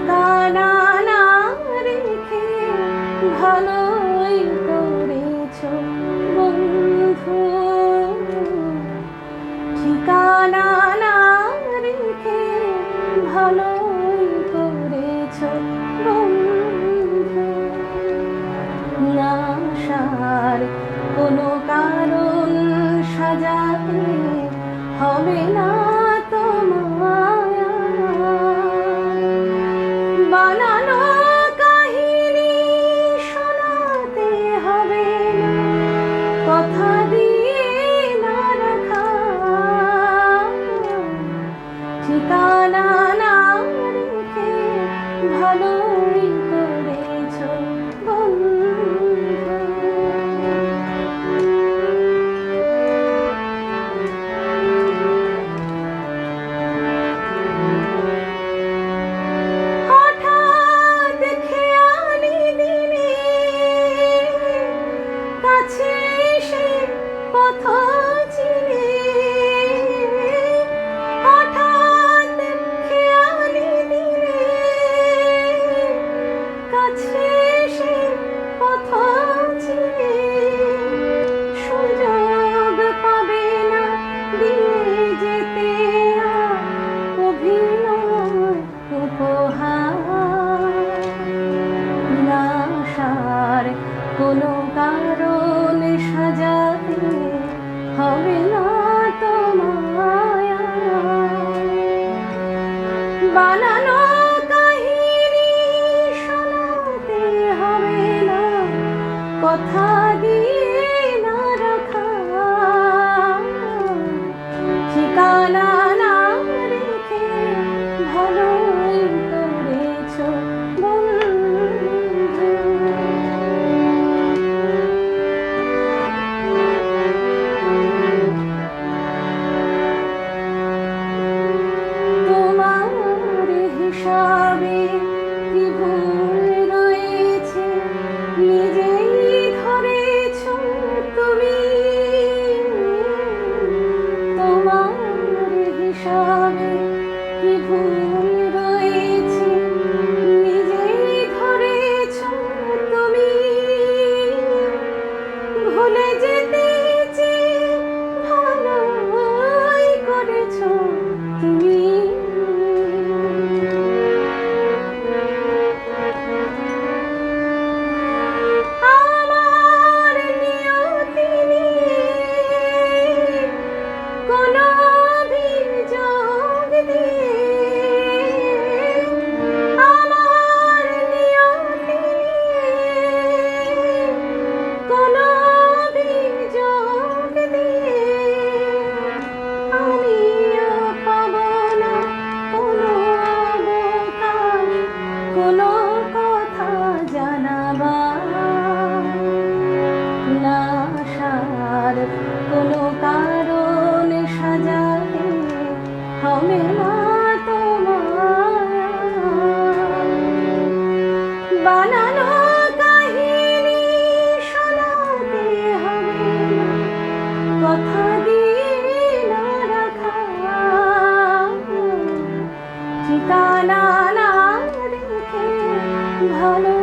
ঠিকানা না রেখে ভালোই ঠিকানা না রেখে কোনো কারণ সাজাতে হবে না। বানানো কাহিনী শোনাতে হবে। কথা কোনো কারণ সাজাতে হবে না তোমায়। বানানো কাহিনী শোনাতে হবে না কথা দিয়ে হিসাবে কি ভুল রয়েছে? নিজেই ধরেছ তুমি। তোমার হিসাবে কি ভুল বানানো কাহিনী শোনাতে হবে কথা দিয়ে রাখা। ঠিকানা না দেখে ভালো